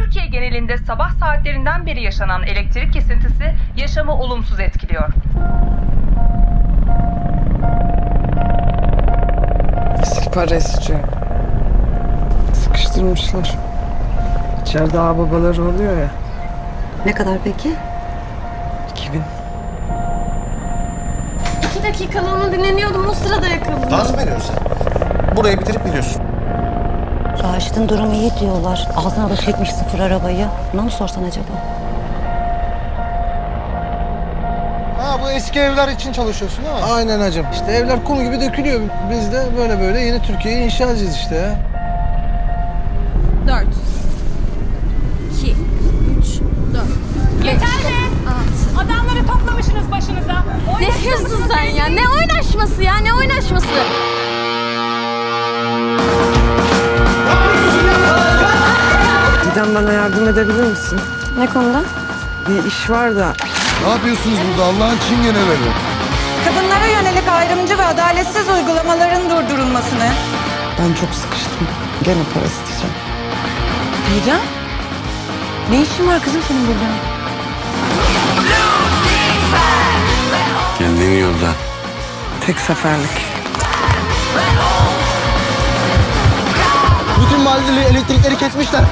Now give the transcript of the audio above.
Türkiye genelinde sabah saatlerinden beri yaşanan elektrik kesintisi yaşamı olumsuz etkiliyor. İstiyor. Sıkıştırmışlar. İçeride ağababaları oluyor ya. Ne kadar peki? 2000. İki dakikalığına dinleniyordum o sırada yakaladım. Dans mı veriyorsun sen? Burayı bitirip gidiyorsun. Raşit'in durumu iyi diyorlar. Ağzına da çekmiş sıfır arabayı. Ona mı sorsan acaba? Ha bu eski evler için çalışıyorsun değil mi? Aynen hacım. İşte evler kum gibi dökülüyor. Biz de böyle böyle yeni Türkiye'yi inşa edeceğiz işte ya. Dört. İki. Üç. Dört. Yeter be! Adamları toplamışsınız başınıza. Ne diyorsun sen ya? Ne oynaşması ya? Ne oynaşması? Didem bana yardım edebilir misin? Ne konuda? Bir iş var da Ne yapıyorsunuz burada Allah'ın çingeneleri? Kadınlara yönelik ayrımcı ve adaletsiz uygulamaların durdurulmasını, ben çok sıkıştım. Gene para isteyeceğim. Didem? Ne işin var kızım senin burada? Kendini yolda. Tek seferlik. Bütün mahalleli elektrikleri kesmişler.